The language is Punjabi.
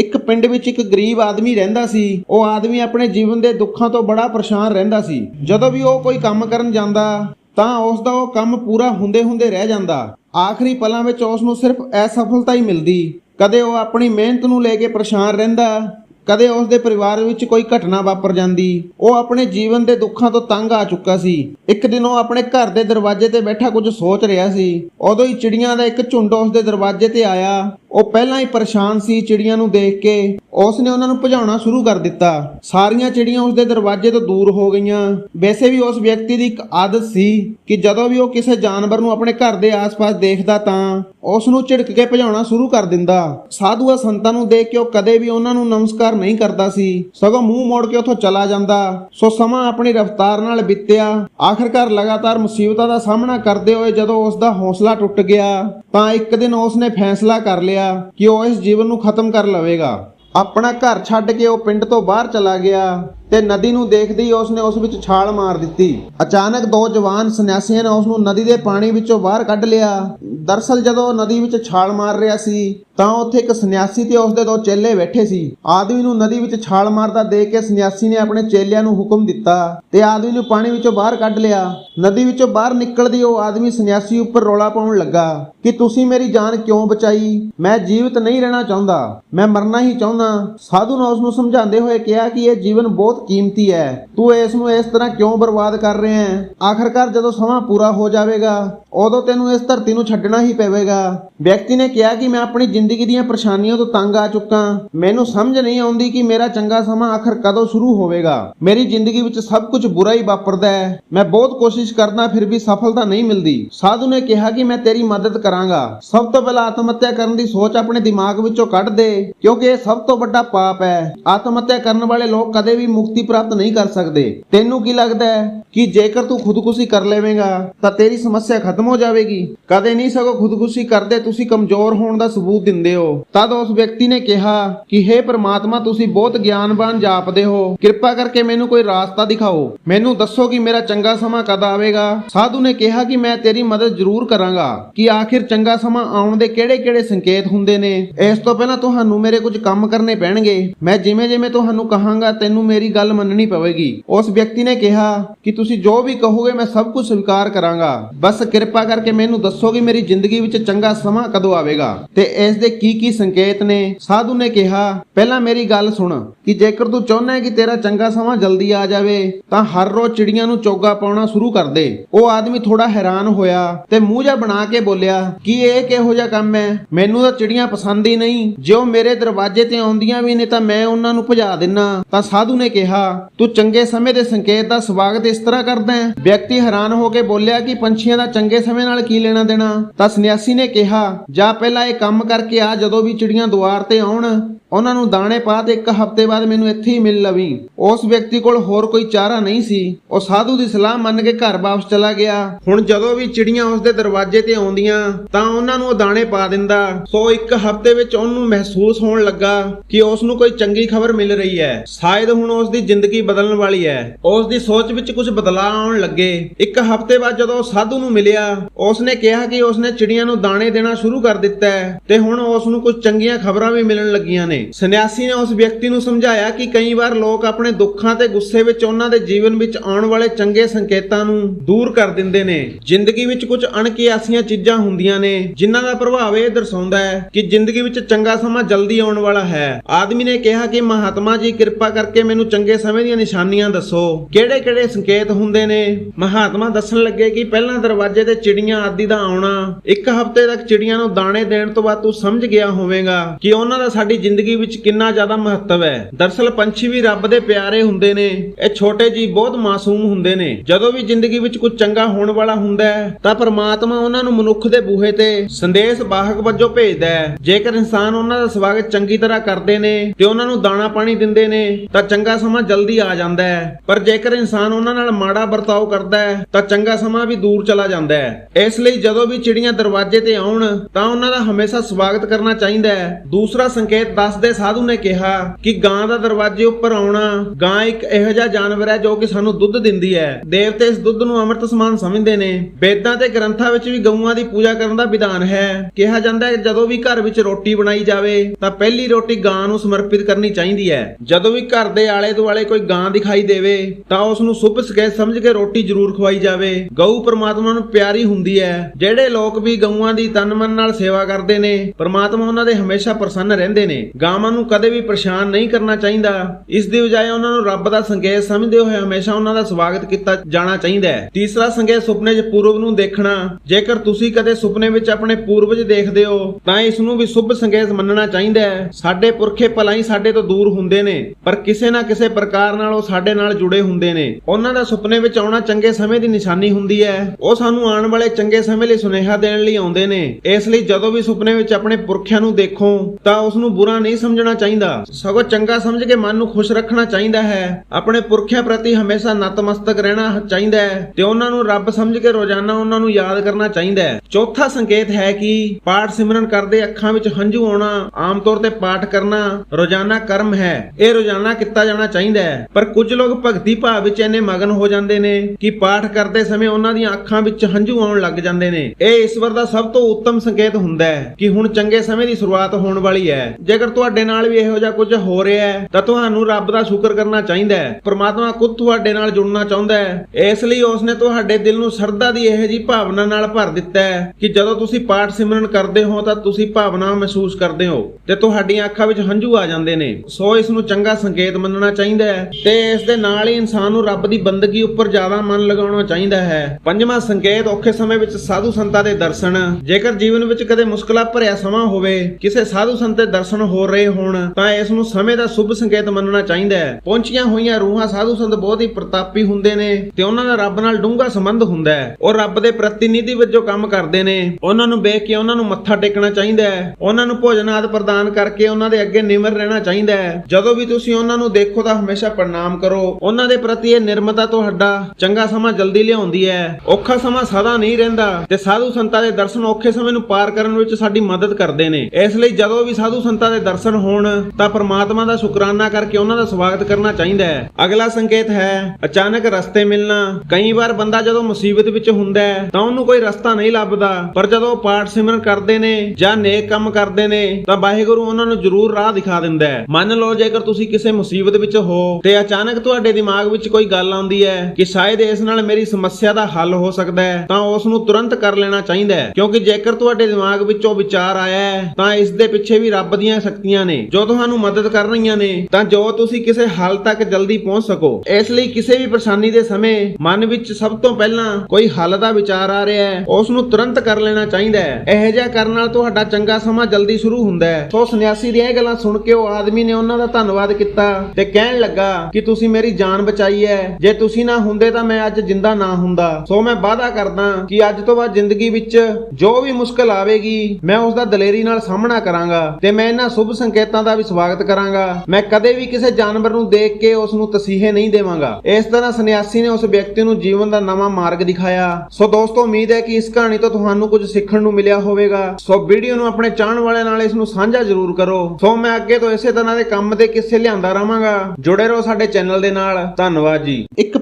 ਇੱਕ ਪਿੰਡ ਵਿੱਚ ਇੱਕ ਗਰੀਬ ਆਦਮੀ ਰਹਿੰਦਾ ਸੀ, ਉਹ ਆਦਮੀ ਆਪਣੇ ਜੀਵਨ ਦੇ ਦੁੱਖਾਂ ਤੋਂ ਬੜਾ ਪਰੇਸ਼ਾਨ ਰਹਿੰਦਾ ਸੀ। ਜਦੋਂ ਵੀ ਉਹ ਕੋਈ ਕੰਮ ਕਰਨ ਜਾਂਦਾ, ਤਾਂ ਉਸ ਦਾ ਉਹ ਕੰਮ ਪੂਰਾ ਹੁੰਦੇ ਹੁੰਦੇ ਰਹਿ ਜਾਂਦਾ। ਆਖਰੀ ਪਲਾਂ ਵਿੱਚ ਉਸ ਨੂੰ ਸਿਰਫ ਅਸਫਲਤਾ ਹੀ ਮਿਲਦੀ। ਕਦੇ ਉਹ ਆਪਣੀ ਮਿਹਨਤ ਨੂੰ ਲੈ ਕੇ ਪਰੇਸ਼ਾਨ ਰਹਿੰਦਾ, ਕਦੇ ਉਸ ਦੇ ਪਰਿਵਾਰ ਵਿੱਚ ਕੋਈ ਘਟਨਾ ਵਾਪਰ ਜਾਂਦੀ। ਉਹ ਆਪਣੇ ਜੀਵਨ ਦੇ ਦੁੱਖਾਂ ਤੋਂ ਤੰਗ ਆ ਚੁੱਕਾ ਸੀ। ਇੱਕ ਦਿਨ ਉਹ ਆਪਣੇ ਘਰ ਦੇ ਦਰਵਾਜ਼ੇ ਤੇ ਬੈਠਾ ਕੁਝ ਸੋਚ ਰਿਹਾ ਸੀ। ਉਦੋਂ ਹੀ ਚਿੜੀਆਂ ਦਾ ਇੱਕ ਝੁੰਡ ਉਸ ਦੇ ਦਰਵਾਜ਼ੇ ਤੇ ਆਇਆ। ਉਹ ਪਹਿਲਾਂ ਹੀ ਪਰੇਸ਼ਾਨ ਸੀ ਚਿੜੀਆਂ ਨੂੰ ਦੇਖ ਕੇ। ਉਸ ਨੇ ਉਹਨਾਂ ਨੂੰ ਭਜਾਉਣਾ ਸ਼ੁਰੂ ਕਰ ਦਿੱਤਾ। ਸਾਰੀਆਂ ਚਿੜੀਆਂ ਉਸ ਦੇ ਦਰਵਾਜ਼ੇ ਤੋਂ ਦੂਰ ਹੋ ਗਈਆਂ। ਵੈਸੇ ਵੀ ਉਸ ਵਿਅਕਤੀ ਦੀ ਇੱਕ ਆਦਤ ਸੀ ਕਿ ਜਦੋਂ ਵੀ ਉਹ ਕਿਸੇ ਜਾਨਵਰ ਨੂੰ ਆਪਣੇ ਘਰ ਦੇ ਆਸ-ਪਾਸ ਦੇਖਦਾ ਤਾਂ ਉਸ ਨੂੰ ਝਿੜਕ ਕੇ ਭਜਾਉਣਾ ਸ਼ੁਰੂ ਕਰ ਦਿੰਦਾ। ਸਾਧੂਆਂ ਸੰਤਾਂ ਨੂੰ ਦੇਖ ਕੇ ਉਹ ਕਦੇ ਵੀ ਉਹਨਾਂ ਨੂੰ ਨਮਸਕਾਰ ਨਹੀਂ ਕਰਦਾ ਸੀ। ਸਗੋਂ ਮੂੰਹ ਮੋੜ ਕੇ ਉੱਥੋਂ ਚਲਾ ਜਾਂਦਾ। ਸੋ ਸਮਾਂ ਆਪਣੀ ਰਫ਼ਤਾਰ ਨਾਲ ਬੀਤਿਆ। ਆਖਰਕਾਰ ਲਗਾਤਾਰ ਮੁਸੀਬਤਾਂ ਦਾ ਸਾਹਮਣਾ ਕਰਦੇ ਹੋਏ ਜਦੋਂ ਉਸ ਦਾ ਹੌਸਲਾ ਟੁੱਟ ਗਿਆ, ਤਾਂ ਇੱਕ ਦਿਨ ਉਸ ਨੇ ਫੈਸਲਾ ਕਰ ਲਿਆ। ਕਿ ਉਹ ਇਸ ਜੀਵਨ ਨੂੰ ਖਤਮ ਕਰ ਲਵੇਗਾ। ਆਪਣਾ ਘਰ ਛੱਡ ਕੇ ਉਹ ਪਿੰਡ ਤੋਂ ਬਾਹਰ ਚਲਾ ਗਿਆ। ਤੇ ਨਦੀ ਨੂੰ ਦੇਖਦੇ ਹੀ ਉਸਨੇ ਉਸ ਵਿੱਚ ਛਾਲ ਮਾਰ ਦਿੱਤੀ। ਅਚਾਨਕ ਦੋ ਜਵਾਨ ਸੰਨਿਆਸੀਆਂ ਨੇ ਉਸ ਨੂੰ ਨਦੀ ਦੇ ਪਾਣੀ ਵਿੱਚੋਂ ਬਾਹਰ ਕੱਢ ਲਿਆ। ਦਰਸਲ ਜਦੋਂ ਨਦੀ ਵਿੱਚ ਛਾਲ ਮਾਰ ਰਿਹਾ ਸੀ, ਤਾਂ ਉੱਥੇ ਇੱਕ ਸੰਨਿਆਸੀ ਤੇ ਉਸਦੇ ਦੋ ਚੇਲੇ ਬੈਠੇ ਸੀ। ਆਦਮੀ ਨੂੰ ਨਦੀ ਵਿੱਚ ਛਾਲ ਮਾਰਦਾ ਦੇਖ ਕੇ ਸੰਨਿਆਸੀ ਨੇ ਆਪਣੇ ਚੇਲਿਆਂ ਨੂੰ ਹੁਕਮ ਦਿੱਤਾ ਤੇ ਆਦਮੀ ਨੂੰ ਪਾਣੀ ਵਿੱਚੋਂ ਬਾਹਰ ਕੱਢ ਲਿਆ। ਨਦੀ ਵਿੱਚੋਂ ਬਾਹਰ ਨਿਕਲਦੀ ਉਹ ਆਦਮੀ ਸੰਨਿਆਸੀ ਉੱਪਰ ਰੋਲਾ ਪਾਉਣ ਲੱਗਾ ਕਿ ਤੁਸੀਂ ਮੇਰੀ ਜਾਨ ਕਿਉਂ ਬਚਾਈ? ਮੈਂ ਜੀਵਤ ਨਹੀਂ ਰਹਿਣਾ ਚਾਹੁੰਦਾ। ਮੈਂ ਮਰਨਾ ਹੀ ਚਾਹੁੰਦਾ। ਸਾਧੂ ਨੇ ਉਸ ਨੂੰ ਸਮਝਾਉਂਦੇ ਹੋਏ ਕਿਹਾ ਕਿ ਇਹ ਜੀਵਨ ਬਹੁਤ ਕੀਮਤੀ ਹੈ। ਤੂੰ ਇਸ ਨੂੰ ਇਸ ਤਰ੍ਹਾਂ ਕਿਉਂ ਬਰਬਾਦ ਕਰ ਰਿਹਾ ਹੈ? ਆਖਰਕਾਰ ਜਦੋਂ ਸਮਾਂ ਪੂਰਾ ਹੋ ਜਾਵੇਗਾ, ਉਦੋਂ ਤੈਨੂੰ ਇਸ ਧਰਤੀ ਨੂੰ ਛੱਡਣਾ ਹੀ ਪਵੇਗਾ। ਵਿਅਕਤੀ ਨੇ ਕਿਹਾ ਕਿ ਮੈਂ ਆਪਣੀ ਜ਼ਿੰਦਗੀ ਦੀਆਂ ਪਰੇਸ਼ਾਨੀਆਂ ਤੋਂ ਤੰਗ ਆ ਚੁੱਕਾ ਮੈਨੂੰ ਸਮਝ ਨਹੀਂ ਆਉਂਦੀ ਕਿ ਮੇਰਾ ਚੰਗਾ ਸਮਾਂ ਆਖਰ ਕਦੋਂ ਸ਼ੁਰੂ ਹੋਵੇਗਾ। ਮੇਰੀ ਜ਼ਿੰਦਗੀ ਵਿੱਚ ਸਭ ਕੁਝ ਬੁਰਾ ਹੀ ਵਾਪਰਦਾ ਹੈ। ਮੈਂ ਬਹੁਤ ਕੋਸ਼ਿਸ਼ ਕਰਦਾ ਫਿਰ ਵੀ ਸਫਲਤਾ ਨਹੀਂ ਮਿਲਦੀ। ਸਾਧੂ ਨੇ ਕਿਹਾ ਕਿ ਮੈਂ ਤੇਰੀ ਮਦਦ ਕਰਾਂਗਾ। ਸਭ ਤੋਂ ਪਹਿਲਾਂ ਆਤਮ ਹੱਤਿਆ ਕਰਨ ਦੀ ਸੋਚ ਆਪਣੇ ਦਿਮਾਗ ਵਿੱਚੋਂ ਕੱਢ ਦੇ, ਕਿਉਂਕਿ ਇਹ ਸਭ ਤੋਂ ਵੱਡਾ ਪਾਪ ਹੈ। ਆਤਮ ਹੱਤਿਆ ਕਰਨ ਵਾਲੇ ਲੋਕ ਕਦੇ ਵੀ ਮੁਕਤ ਪ੍ਰਾਪਤ ਨਹੀਂ ਕਰ ਸਕਦੇ। ਤੈਨੂੰ ਕੀ ਲੱਗਦਾ ਹੈ ਕਿ ਜੇਕਰ ਤੂੰ ਖੁਦਕੁਸ਼ੀ ਕਰ ਲਵੇਂਗਾ, ਤਾਂ ਤੇਰੀ ਸਮੱਸਿਆ ਖਤਮ ਹੋ ਜਾਵੇਗੀ। ਕਦੇ ਨਹੀਂ ਸਗੋਂ ਖੁਦਕੁਸ਼ੀ ਕਰਦੇ ਤੁਸੀਂ ਕਮਜ਼ੋਰ ਹੋਣ ਦਾ ਸਬੂਤ ਦਿੰਦੇ ਹੋ। ਤਦ ਉਸ ਵਿਅਕਤੀ ਨੇ ਕਿਹਾ ਕਿ हे ਪ੍ਰਮਾਤਮਾ, ਤੁਸੀਂ ਬਹੁਤ ਗਿਆਨਵਾਨ ਜਾਪਦੇ ਹੋ। ਕਿਰਪਾ ਕਰਕੇ ਮੈਨੂੰ ਕੋਈ ਰਾਸਤਾ ਦਿਖਾਓ। ਮੈਨੂੰ ਦੱਸੋ ਕਿ ਮੇਰਾ ਚੰਗਾ ਸਮਾਂ ਕਦ ਆਵੇਗਾ? ਸਾਧੂ ਨੇ ਕਿਹਾ ਕਿ ਮੈਂ ਤੇਰੀ ਮਦਦ ਜ਼ਰੂਰ ਕਰਾਂਗਾ। ਕਿ ਆਖਿਰ ਚੰਗਾ ਸਮਾਂ ਆਉਣ ਦੇ ਕਿਹੜੇ-ਕਿਹੜੇ ਸੰਕੇਤ ਹੁੰਦੇ ਨੇ? ਇਸ ਤੋਂ ਪਹਿਲਾਂ ਤੁਹਾਨੂੰ ਮੇਰੇ ਕੁਝ ਕੰਮ ਕਰਨੇ ਪੈਣਗੇ। ਮੈਂ ਜਿਵੇਂ-ਜਿਵੇਂ ਤੁਹਾਨੂੰ ਕਹਾਂਗਾ, ਤੈਨੂੰ ਮੇਰੀ ਗੱਲ ਮੰਨਣੀ ਪਵੇਗੀ। ਉਸ ਵਿਅਕਤੀ ਨੇ ਕਿਹਾ ਕਿ ਤੁਸੀਂ ਜੋ ਵੀ ਕਹੋਗੇ ਮੈਂ ਸਭ ਕੁਝ ਸਵੀਕਾਰ ਕਰਾਂਗਾ। ਬਸ ਕਿਰਪਾ ਕਰਕੇ ਮੈਨੂੰ ਦੱਸੋ ਕਿ ਮੇਰੀ ਜ਼ਿੰਦਗੀ ਵਿੱਚ ਚੰਗਾ ਸਮਾਂ ਕਦੋਂ ਆਵੇਗਾ। ਤੇ ਇਸ ਦੇ ਕੀ ਕੀ ਸੰਕੇਤ ਨੇ? ਸਾਧੂ ਨੇ ਕਿਹਾ, ਪਹਿਲਾਂ ਮੇਰੀ ਗੱਲ ਸੁਣ ਕਿ ਜੇਕਰ ਤੂੰ ਚਾਹੁੰਦਾ ਹੈ ਕਿ ਤੇਰਾ ਚੰਗਾ ਸਮਾਂ ਜਲਦੀ ਆ ਜਾਵੇ, ਤਾਂ ਹਰ ਰੋਜ਼ ਚਿੜੀਆਂ ਨੂੰ ਚੋਗਾ ਪਾਉਣਾ ਸ਼ੁਰੂ ਕਰ ਦੇ। ਉਹ ਆਦਮੀ ਥੋੜਾ ਹੈਰਾਨ ਹੋਇਆ ਤੇ ਮੂੰਹ ਜਿਹਾ ਬਣਾ ਕੇ ਬੋਲਿਆ, ਕਿ ਇਹ ਕਿਹੋ ਜਿਹਾ ਕੰਮ ਹੈ? ਮੈਨੂੰ ਤਾਂ ਚਿੜੀਆਂ ਪਸੰਦ ਹੀ ਨਹੀਂ। ਜੇ ਉਹ ਮੇਰੇ ਦਰਵਾਜ਼ੇ ਤੇ ਆਉਂਦੀਆਂ ਵੀ ਨੇ ਤਾਂ ਮੈਂ ਉਹਨਾਂ ਨੂੰ ਭਜਾ ਦਿੰਨਾ। ਤਾਂ ਸਾਧੂ ਨੇ ਕਿਹਾ ਕਿਹਾ, ਤੂੰ ਚੰਗੇ ਸਮੇਂ ਦੇ ਸੰਕੇਤ ਦਾ ਸਵਾਗਤ ਇਸ ਤਰ੍ਹਾਂ ਕਰਦਾ ਹੈ। ਵਿਅਕਤੀ ਹੈਰਾਨ ਹੋ ਕੇ ਬੋਲਿਆ ਕਿ ਪੰਛੀਆਂ ਦਾ ਚੰਗੇ ਸਮੇਂ ਨਾਲ ਕੀ ਲੈਣਾ ਦੇਣਾ। ਤਾਂ ਸੰਨਿਆਸੀ ਨੇ ਕਿਹਾ, ਜਾ ਪਹਿਲਾਂ ਇਹ ਕੰਮ ਕਰਕੇ ਆ ਜਦੋਂ ਵੀ ਚਿੜੀਆਂ ਦੁਆਰ ਤੇ ਆਉਣ। ਉਹਨਾਂ ਨੂੰ ਦਾਣੇ ਪਾ ਤੇ ਇੱਕ ਹਫ਼ਤੇ ਬਾਅਦ ਮੈਨੂੰ ਇੱਥੇ ਹੀ ਮਿਲ ਲਵੀ। ਉਸ ਵਿਅਕਤੀ ਕੋਲ ਹੋਰ ਕੋਈ ਚਾਰਾ ਨਹੀਂ ਸੀ। ਉਹ ਸਾਧੂ ਦੀ ਸਲਾਹ ਮੰਨ ਕੇ ਘਰ ਵਾਪਸ ਚਲਾ ਗਿਆ। ਹੁਣ ਜਦੋਂ ਵੀ ਚਿੜੀਆਂ ਉਸ ਦੇ ਦਰਵਾਜ਼ੇ ਤੇ ਆਉਂਦੀਆਂ, ਤਾਂ ਉਹਨਾਂ ਨੂੰ ਉਹ ਦਾਣੇ ਪਾ ਦਿੰਦਾ। ਸੋ ਇੱਕ ਹਫ਼ਤੇ ਵਿੱਚ ਉਹਨੂੰ ਮਹਿਸੂਸ ਹੋਣ ਲੱਗਾ ਕਿ ਉਸ ਨੂੰ ਕੋਈ ਚੰਗੀ ਖਬਰ ਮਿਲ ਰਹੀ ਹੈ। ਸ਼ਾਇਦ ਹੁਣ ਉਸ ਦੀ ਜ਼ਿੰਦਗੀ ਬਦਲਣ ਵਾਲੀ ਹੈ। ਉਸ ਦੀ ਸੋਚ ਵਿੱਚ ਕੁਝ ਬਦਲਾਅ ਆਉਣ ਲੱਗੇ। ਇੱਕ ਹਫ਼ਤੇ ਬਾਅਦ ਜਦੋਂ ਉਹ ਸਾਧੂ ਨੂੰ ਮਿਲਿਆ ਉਸ ਨੇ ਕਿਹਾ ਕਿ ਉਸ ਨੇ ਚਿੜੀਆਂ ਨੂੰ ਦਾਣੇ ਦੇਣਾ ਸ਼ੁਰੂ ਕਰ ਦਿੱਤਾ ਹੈ ਤੇ ਹੁਣ ਉਸ ਨੂੰ ਕੁਝ ਚੰਗੀਆਂ ਖਬਰਾਂ ਵੀ ਮਿਲਣ ਲੱਗੀਆਂ ਨੇ। ਸੰਨਿਆਸੀ ਨੇ ਉਸ ਵਿਅਕਤੀ ਨੂੰ ਸਮਝਾਇਆ ਕਿ ਕਈ ਵਾਰ ਲੋਕ ਆਪਣੇ ਦੁੱਖਾਂ ਤੇ ਗੁੱਸੇ ਵਿੱਚ ਉਹਨਾਂ ਦੇ ਜੀਵਨ ਵਿੱਚ ਆਉਣ ਵਾਲੇ ਚੰਗੇ ਸੰਕੇਤਾਂ ਨੂੰ ਦੂਰ ਕਰ ਦਿੰਦੇ ਨੇ। ਜ਼ਿੰਦਗੀ ਵਿੱਚ ਕੁਝ ਅਣਕਿਆਸੀਆਂ ਚੀਜ਼ਾਂ ਹੁੰਦੀਆਂ ਨੇ ਜਿਨ੍ਹਾਂ ਦਾ ਪ੍ਰਭਾਵ ਇਹ ਦਰਸਾਉਂਦਾ ਹੈ ਕਿ ਜ਼ਿੰਦਗੀ ਵਿੱਚ ਚੰਗਾ ਸਮਾਂ ਜਲਦੀ ਆਉਣ ਵਾਲਾ ਹੈ। ਆਦਮੀ ਨੇ ਕਿਹਾ ਕਿ ਮਹਾਤਮਾ ਜੀ, ਕਿਰਪਾ ਕਰਕੇ ਮੈਨੂੰ ਚੰਗੇ ਸਮੇਂ ਦੀਆਂ ਨਿਸ਼ਾਨੀਆਂ ਦੱਸੋ। ਕਿਹੜੇ-ਕਿਹੜੇ ਸੰਕੇਤ ਹੁੰਦੇ ਨੇ? ਮਹਾਤਮਾ ਦੱਸਣ ਲੱਗੇ ਕਿ ਪਹਿਲਾਂ ਦਰਵਾਜ਼ੇ ਤੇ ਚਿੜੀਆਂ ਆਦਿ ਦਾ ਆਉਣਾ, ਇੱਕ ਹਫ਼ਤੇ ਤੱਕ ਚਿੜੀਆਂ ਨੂੰ ਦਾਣੇ ਦੇਣ ਤੋਂ ਬਾਅਦ ਤੂੰ ਸਮਝ ਗਿਆ ਹੋਵੇਗਾ ਕਿ ਉਹਨਾਂ ਦਾ ਸਾਡੀ ਜ਼ਿੰਦਗੀ ਵਿੱਚ ਕਿੰਨਾ ਜ਼ਿਆਦਾ ਮਹੱਤਵ ਹੈ। ਦਰਸਲ ਪੰਛੀ ਵੀ ਰੱਬ ਦੇ ਪਿਆਰੇ ਹੁੰਦੇ ਨੇ। ਇਹ ਛੋਟੇ ਜੀ ਬਹੁਤ ਮਾਸੂਮ ਹੁੰਦੇ ਨੇ। ਜਦੋਂ ਵੀ ਜ਼ਿੰਦਗੀ ਵਿੱਚ ਕੁਝ ਚੰਗਾ ਹੋਣ ਵਾਲਾ ਹੁੰਦਾ ਹੈ, ਤਾਂ ਪਰਮਾਤਮਾ ਉਹਨਾਂ ਨੂੰ ਮਨੁੱਖ ਦੇ ਬੂਹੇ ਤੇ ਸੰਦੇਸ਼ ਬਾਹਕ ਵਜੋਂ ਭੇਜਦਾ ਹੈ। ਜੇਕਰ ਇਨਸਾਨ ਉਹਨਾਂ ਦਾ ਸਵਾਗਤ ਚੰਗੀ ਤਰ੍ਹਾਂ ਕਰਦੇ ਨੇ ਤੇ ਉਹਨਾਂ ਨੂੰ ਦਾਣਾ ਪਾਣੀ ਦਿੰਦੇ ਨੇ, ਤਾਂ ਚੰਗਾ ਸਮਾਂ ਜਲਦੀ ਆ ਜਾਂਦਾ ਹੈ। ਪਰ ਜੇਕਰ ਇਨਸਾਨ ਉਹਨਾਂ ਨਾਲ ਮਾੜਾ ਵਰਤਾਓ ਕਰਦਾ ਹੈ, ਤਾਂ ਚੰਗਾ ਸਮਾਂ ਵੀ ਦੂਰ ਚਲਾ ਜਾਂਦਾ ਹੈ। ਇਸ ਲਈ ਜਦੋਂ ਵੀ ਚਿੜੀਆਂ ਦਰਵਾਜ਼ੇ ਤੇ ਆਉਣ, ਤਾਂ ਉਹਨਾਂ ਦਾ ਹਮੇਸ਼ਾ ਸਵਾਗਤ ਕਰਨਾ ਚਾਹੀਦਾ ਹੈ। ਦੂਸਰਾ ਸੰਕੇਤ ਦੱਸ ਦੱਸਦੇ ਸਾਧੂ ਨੇ ਕਿਹਾ ਕਿ ਗਾਂ ਦਾ ਦਰਵਾਜ਼ੇ ਉੱਪਰ ਆਉਣਾ, ਗਾਂ ਇੱਕ ਇਹੋ ਜਿਹਾ ਜਾਨਵਰ ਹੈ ਜੋ ਕਿ ਸਾਨੂੰ ਦੁੱਧ ਦਿੰਦੀ ਹੈ। ਦੇਵਤੇ ਇਸ ਦੁੱਧ ਨੂੰ ਅੰਮ੍ਰਿਤ ਸਮਾਨ ਸਮਝਦੇ ਨੇ। ਵੇਦਾਂ ਤੇ ਗ੍ਰੰਥਾਂ ਵਿੱਚ ਵੀ ਗਊਆਂ ਦੀ ਪੂਜਾ ਕਰਨ ਦਾ ਵਿਧਾਨ ਹੈ। ਕਿਹਾ ਜਾਂਦਾ ਹੈ ਜਦੋਂ ਵੀ ਘਰ ਵਿੱਚ ਰੋਟੀ ਬਣਾਈ ਜਾਵੇ, ਤਾਂ ਪਹਿਲੀ ਰੋਟੀ ਗਾਂ ਨੂੰ ਸਮਰਪਿਤ ਕਰਨੀ ਚਾਹੀਦੀ ਹੈ। ਜਦੋਂ ਵੀ ਘਰ ਦੇ ਆਲੇ ਦੁਆਲੇ ਕੋਈ ਗਾਂ ਦਿਖਾਈ ਦੇਵੇ, ਤਾਂ ਉਸ ਨੂੰ ਸ਼ੁਭ ਸੰਕੇਤ ਸਮਝ ਕੇ ਰੋਟੀ ਜ਼ਰੂਰ ਖਵਾਈ ਜਾਵੇ। ਗਊ ਪਰਮਾਤਮਾ ਨੂੰ ਪਿਆਰੀ ਹੁੰਦੀ ਹੈ। ਜਿਹੜੇ ਲੋਕ ਵੀ ਗਊਆਂ ਦੀ ਤਨ ਮਨ ਨਾਲ ਸੇਵਾ ਕਰਦੇ ਨੇ, ਪਰਮਾਤਮਾ ਉਹਨਾਂ ਦੇ ਹਮੇਸ਼ਾ ਪ੍ਰਸੰਨ ਰਹਿੰਦੇ ਨੇ। ਗਾਵਾਂ ਨੂੰ ਕਦੇ ਵੀ ਪਰੇਸ਼ਾਨ ਨਹੀਂ ਕਰਨਾ ਚਾਹੀਦਾ। ਇਸ ਦੀ ਬਜਾਏ ਉਹਨਾਂ ਨੂੰ ਰੱਬ ਦਾ ਸੰਕੇਤ ਸਮਝਦੇ ਹੋਏ ਹਮੇਸ਼ਾ ਉਹਨਾਂ ਦਾ ਸਵਾਗਤ ਕੀਤਾ ਜਾਣਾ ਚਾਹੀਦਾ ਹੈ। ਤੀਸਰਾ ਸੰਕੇਤ ਸੁਪਨੇ 'ਚ ਪੂਰਵ ਨੂੰ ਦੇਖਣਾ। ਜੇਕਰ ਤੁਸੀਂ ਕਦੇ ਸੁਪਨੇ ਵਿੱਚ ਆਪਣੇ ਪੂਰਵਜ ਦੇਖਦੇ ਹੋ, ਤਾਂ ਇਸ ਨੂੰ ਵੀ ਸ਼ੁਭ ਸੰਕੇਤ ਮੰਨਣਾ ਚਾਹੀਦਾ ਹੈ। ਸਾਡੇ ਪੁਰਖੇ ਭਲਾ ਹੀ ਸਾਡੇ ਤੋਂ ਦੂਰ ਹੁੰਦੇ ਨੇ, ਪਰ ਕਿਸੇ ਨਾ ਕਿਸੇ ਪ੍ਰਕਾਰ ਨਾਲ ਉਹ ਸਾਡੇ ਨਾਲ ਜੁੜੇ ਹੁੰਦੇ ਨੇ। ਉਹਨਾਂ ਦਾ ਸੁਪਨੇ ਵਿੱਚ ਆਉਣਾ ਚੰਗੇ ਸਮੇਂ ਦੀ ਨਿਸ਼ਾਨੀ ਹੁੰਦੀ ਹੈ। ਉਹ ਸਾਨੂੰ ਆਉਣ ਵਾਲੇ ਚੰਗੇ ਸਮੇਂ ਲਈ ਸੁਨੇਹਾ ਦੇਣ ਲਈ ਆਉਂਦੇ ਨੇ। ਇਸ ਲਈ ਜਦੋਂ ਵੀ ਸੁਪਨੇ ਵਿੱਚ ਆਪਣੇ ਪੁਰਖਿਆਂ ਨੂੰ ਦੇਖੋ, ਤਾਂ ਉਸ ਨੂੰ ਬੁਰਾ ਨਹੀਂ ਸਮਝਣਾ ਚਾਹੀਦਾ। ਸਗੋਂ ਚੰਗਾ ਸਮਝ ਕੇ ਮਨ ਨੂੰ ਖੁਸ਼ ਰੱਖਣਾ ਚਾਹੀਦਾ ਹੈ। ਆਪਣੇ ਪੁਰਖਿਆਂ ਪ੍ਰਤੀ ਹਮੇਸ਼ਾ ਨਤਮਸਤਕ ਰਹਿਣਾ ਚਾਹੀਦਾ ਹੈ ਤੇ ਉਹਨਾਂ ਨੂੰ ਰੱਬ ਸਮਝ ਕੇ ਰੋਜ਼ਾਨਾ ਉਹਨਾਂ ਨੂੰ ਯਾਦ ਕਰਨਾ ਚਾਹੀਦਾ ਹੈ। ਚੌਥਾ ਸੰਕੇਤ ਹੈ ਕਿ ਪਾਠ ਸਿਮਰਨ ਕਰਦੇ ਅੱਖਾਂ ਵਿੱਚ ਹੰਝੂ ਆਉਣਾ, ਆਮ ਤੌਰ ਤੇ ਪਾਠ ਕਰਨਾ ਰੋਜ਼ਾਨਾ ਕਰਮ ਹੈ। ਇਹ ਰੋਜ਼ਾਨਾ ਕੀਤਾ ਜਾਣਾ ਚਾਹੀਦਾ ਹੈ। ਪਰ ਕੁਝ ਲੋਕ ਭਗਤੀ ਭਾਵ ਵਿੱਚ ਇੰਨੇ ਮਗਨ ਹੋ ਜਾਂਦੇ ਨੇ ਕਿ ਪਾਠ ਕਰਦੇ ਸਮੇਂ ਉਹਨਾਂ ਦੀਆਂ ਅੱਖਾਂ ਵਿੱਚ ਹੰਝੂ ਆਉਣ ਲੱਗ ਜਾਂਦੇ ਨੇ। ਇਹ ਈਸ਼ਵਰ ਦਾ ਸਭ ਤੋਂ ਉੱਤਮ ਸੰਕੇਤ ਹੁੰਦਾ ਹੈ ਕਿ ਹੁਣ ਚੰਗੇ ਸਮੇਂ ਦੀ ਸ਼ੁਰੂਆਤ ਹੋਣ ਵਾਲੀ ਹੈ। ਜੇਕਰ ਤੁਹਾਡੇ ਨਾਲ ਵੀ ਇਹੋ ਜਿਹਾ ਕੁਝ ਹੋ ਰਿਹਾ ਹੈ, ਤਾਂ ਤੁਹਾਨੂੰ ਰੱਬ ਦਾ ਸ਼ੁਕਰ ਕਰਨਾ ਚਾਹੀਦਾ ਹੈ। ਪ੍ਰਮਾਤਮਾ ਖੁਦ ਤੁਹਾਡੇ ਨਾਲ ਜੁੜਨਾ ਚਾਹੁੰਦਾ ਹੈ। ਇਸ ਲਈ ਉਸਨੇ ਤੁਹਾਡੇ ਦਿਲ ਨੂੰ ਸਰਦਾ ਦੀ ਇਹੋ ਜੀ ਭਾਵਨਾ ਨਾਲ ਭਰ ਦਿੱਤਾ ਹੈ ਕਿ ਜਦੋਂ ਤੁਸੀਂ ਪਾਠ ਸਿਮਰਨ ਕਰਦੇ ਹੋ, ਤਾਂ ਤੁਸੀਂ ਭਾਵਨਾ ਮਹਿਸੂਸ ਕਰਦੇ ਹੋ ਤੇ ਤੁਹਾਡੀਆਂ ਅੱਖਾਂ ਵਿੱਚ ਹੰਝੂ ਆ ਜਾਂਦੇ ਨੇ। ਸੋ ਇਸ ਨੂੰ ਚੰਗਾ ਸੰਕੇਤ ਮੰਨਣਾ ਚਾਹੀਦਾ ਹੈ ਤੇ ਇਸ ਦੇ ਨਾਲ ਹੀ ਇਨਸਾਨ ਨੂੰ ਰੱਬ ਦੀ ਬੰਦਗੀ ਉੱਪਰ ਜ਼ਿਆਦਾ ਮਨ ਲਗਾਉਣਾ ਚਾਹੀਦਾ ਹੈ। ਪੰਜਵਾਂ ਸੰਕੇਤ, ਔਖੇ ਸਮੇਂ ਵਿੱਚ ਸਾਧੂ ਸੰਤਾਂ ਦੇ ਦਰਸ਼ਨ। ਜੇਕਰ ਜੀਵਨ ਵਿੱਚ ਕਦੇ ਮੁਸ਼ਕਲਾਂ ਭਰਿਆ ਸਮਾਂ ਹੋਵੇ, ਕਿਸੇ ਸਾਧੂ ਸੰਤ ਦੇ ਦਰਸ਼ਨ ਹੋ ਰਹੇ ਹੋਣ, ਤਾਂ ਇਸ ਨੂੰ ਸਮੇਂ ਦਾ ਸ਼ੁਭ ਸੰਕੇਤ ਮੰਨਣਾ ਚਾਹੀਦਾ ਹੈ। ਪਹੁੰਚੀਆਂ ਹੋਈਆਂ ਰੂਹਾਂ ਸਾਧੂ ਸੰਤ ਬਹੁਤ ਹੀ ਪ੍ਰਤਾਪੀ ਹੁੰਦੇ ਨੇ ਤੇ ਉਹਨਾਂ ਦਾ ਰੱਬ ਨਾਲ ਡੂੰਘਾ ਸੰਬੰਧ ਹੁੰਦਾ ਹੈ। ਉਹ ਰੱਬ ਦੇ ਪ੍ਰਤੀਨਿਧੀ ਵਜੋਂ ਕੰਮ ਕਰਦੇ ਨੇ। ਉਹਨਾਂ ਨੂੰ ਵੇਖ ਕੇ ਉਹਨਾਂ ਨੂੰ ਮੱਥਾ ਟੇਕਣਾ ਚਾਹੀਦਾ ਹੈ। ਉਹਨਾਂ ਨੂੰ ਭੋਜਨ ਆਦਿ ਪ੍ਰਦਾਨ ਕਰਕੇ ਉਹਨਾਂ ਦੇ ਅੱਗੇ ਨਿਮਰ ਰਹਿਣਾ ਚਾਹੀਦਾ ਹੈ। ਜਦੋਂ ਵੀ ਤੁਸੀਂ ਉਹਨਾਂ ਨੂੰ ਦੇਖੋ ਤਾਂ ਹਮੇਸ਼ਾ ਪ੍ਰਣਾਮ ਕਰੋ। ਉਹਨਾਂ ਦੇ ਪ੍ਰਤੀ ਇਹ ਨਿਰਮਤਾ ਤੁਹਾਡਾ ਚੰਗਾ ਸਮਾਂ ਜਲਦੀ ਲਿਆਉਂਦੀ ਹੈ। ਔਖਾ ਸਮਾਂ ਸਦਾ ਨਹੀਂ ਰਹਿੰਦਾ ਤੇ ਸਾਧੂ ਸੰਤਾਂ ਦੇ ਦਰਸ਼ਨ ਔਖੇ ਸਮੇਂ ਨੂੰ ਪਾਰ ਕਰਨ ਵਿੱਚ ਸਾਡੀ ਮਦਦ ਕਰਦੇ ਨੇ। ਇਸ ਲਈ ਜਦੋਂ ਵੀ ਸਾਧੂ ਸੰਤਾਂ ਦੇ ਦਰਸ਼ਨ ਹੋਣ ਤਾਂ ਪ੍ਰਮਾਤਮਾ ਦਾ ਸ਼ੁਕਰਾਨਾ ਕਰਕੇ ਉਹਨਾਂ ਦਾ ਸਵਾਗਤ ਕਰਨਾ ਚਾਹੀਦਾ ਹੈ। ਅਗਲਾ ਸੰਕੇਤ ਹੈ, ਅਚਾਨਕ ਰਸਤੇ ਮਿਲਣਾ। ਕਈ ਵਾਰ ਬੰਦਾ ਜਦੋਂ ਮੁਸੀਬਤ ਵਿੱਚ ਹੁੰਦਾ ਹੈ, ਤਾਂ ਉਹਨੂੰ ਕੋਈ ਰਸਤਾ ਨਹੀਂ ਲੱਭਦਾ। ਪਰ ਜਦੋਂ ਪਾਠ ਸਿਮਰਨ ਕਰਦੇ ਨੇ ਜਾਂ ਨੇਕ ਕੰਮ ਕਰਦੇ ਨੇ, ਤਾਂ ਵਾਹਿਗੁਰੂ ਉਹਨਾਂ ਨੂੰ ਜ਼ਰੂਰ ਰਾਹ ਦਿਖਾ ਦਿੰਦਾ ਹੈ। ਮੰਨ ਲਓ, ਜੇਕਰ ਤੁਸੀਂ ਕਿਸੇ ਮੁਸੀਬਤ ਵਿੱਚ ਹੋ, ਤੇ ਅਚਾਨਕ ਤੁਹਾਡੇ ਦਿਮਾਗ ਵਿੱਚ ਕੋਈ ਗੱਲ ਆਉਂਦੀ ਹੈ ਕਿ ਸ਼ਾਇਦ ਇਸ ਨਾਲ ਮੇਰੀ ਸਮੱਸਿਆ ਦਾ ਹੱਲ ਹੋ ਸਕਦਾ ਹੈ, ਤਾਂ ਉਸ ਨੂੰ ਤੁਰੰਤ ਕਰ ਲੈਣਾ ਚਾਹੀਦਾ ਹੈ। ਕਿਉਂਕਿ ਜੇਕਰ ਤੁਹਾਡੇ ਦਿਮਾਗ ਵਿੱਚ ਉਹ ਵਿਚਾਰ ਆਇਆ ਹੈ, ਤਾਂ ਇਸ ਦੇ ਪਿੱਛੇ ਵੀ ਰੱਬ ਦੀਆਂ ਸ਼ਕਤੀਆਂ ਨੇ, ਜੋ ਤੁਹਾਨੂੰ ਮਦਦ ਕਰ ਰਹੀਆਂ ਨੇ, ਤਾਂ ਜੋ ਤੁਸੀਂ ਕਿਸੇ ਹੱਲ ਤੱਕ ਜਲਦੀ ਪਹੁੰਚ ਸਕੋ। ਇਸ ਲਈ ਕਿਸੇ ਵੀ ਪਰੇਸ਼ਾਨੀ ਦੇ ਸਮੇਂ ਮਨ ਵਿੱਚ ਸਭ ਤੋਂ ਪਹਿਲਾਂ ਕੋਈ ਹੱਲ ਦਾ ਵਿਚਾਰ ਆ ਰਿਹਾ ਹੈ, ਉਸ ਨੂੰ ਤੁਰੰਤ ਕਰ ਲੈਣਾ ਚਾਹੀਦਾ ਹੈ। ਇਹ ਜਿਹਾ ਕਰਨ ਨਾਲ ਤੁਹਾਡਾ ਚੰਗਾ ਸਮਾਂ ਜਲਦੀ ਸ਼ੁਰੂ ਹੁੰਦਾ ਹੈ। ਸੋ ਸੰਨਿਆਸੀ ਦੀਆਂ ਇਹ ਗੱਲਾਂ ਸੁਣ ਕੇ ਉਹ ਆਦਮੀ ਨੇ ਉਹਨਾਂ ਦਾ ਧੰਨਵਾਦ ਕੀਤਾ ਤੇ ਕਹਿਣ ਲੱਗਾ ਕਿ ਤੁਸੀਂ ਮੇਰੀ ਜਾਨ ਬਚਾਈ ਹੈ। ਜੇ ਤੁਸੀਂ ਨਾ ਹੁੰਦੇ ਤਾਂ ਮੈਂ ਅੱਜ ਜਿੰਦਾ ਨਾ ਹੁੰਦਾ। ਸੋ ਮੈਂ ਵਾਅਦਾ ਕਰਦਾ ਕਿ ਅੱਜ ਤੋਂ ਬਾਅਦ ਜ਼ਿੰਦਗੀ ਵਿੱਚ ਜੋ ਵੀ ਮੁਸ਼ਕਲ ਆਵੇਗੀ, ਮੈਂ ਉਸ ਦਾ ਦਲੇਰੀ ਨਾਲ ਸਾਹਮਣਾ ਕਰਾਂਗਾ ਤੇ ਮੈਂ ਇਹਨਾਂ ਸ਼ੁਭ ਸੰਕੇਤਾਂ ਦਾ ਵੀ ਸਵਾਗਤ ਕਰਾਂਗਾ। ਮੈਂ ਕਦੇ ਵੀ ਕਿਸੇ ਜਾਨਵਰ ਨੂੰ ਦੇਖ ਕੇ ਉਸ ਨੂੰ ਤਸੀਹੇ ਨਹੀਂ ਦੇਵਾਂਗਾ। ਇਸ ਤਰ੍ਹਾਂ ਸੰਨਿਆਸੀ ਨੇ ਉਸ ਵਿਅਕਤੀ ਨੂੰ ਜੀਵਨ ਦਾ ਨਵਾਂ ਮਾਰਗ ਦਿਖਾਇਆ। ਸੋ ਦੋਸਤੋ, ਉਮੀਦ ਹੈ ਕਿ ਇਸ ਕਹਾਣੀ ਤੋਂ ਤੁਹਾਨੂੰ ਕੁਝ ਸਿੱਖਣ ਨੂੰ ਮਿਲਿਆ ਹੋਵੇਗਾ। ਸੋ ਵੀਡੀਓ ਨੂੰ ਆਪਣੇ ਚਾਹਣ ਵਾਲਿਆਂ ਨਾਲ ਇਸ ਨੂੰ ਸਾਂਝਾ ਜ਼ਰੂਰ ਕਰੋ। ਸੋ ਮੈਂ ਅੱਗੇ ਤੋਂ ਇਸੇ ਤਰ੍ਹਾਂ ਦੇ ਕੰਮ ਦੇ ਕਿੱਸੇ ਲਿਆਂਦਾ ਰਵਾਂਗਾ ਜੁੜੇ ਰਹੋ ਸਾਡੇ ਚੈਨਲ ਦੇ ਨਾਲ। ਧੰਨਵਾਦ ਜੀ। ਇੱਕ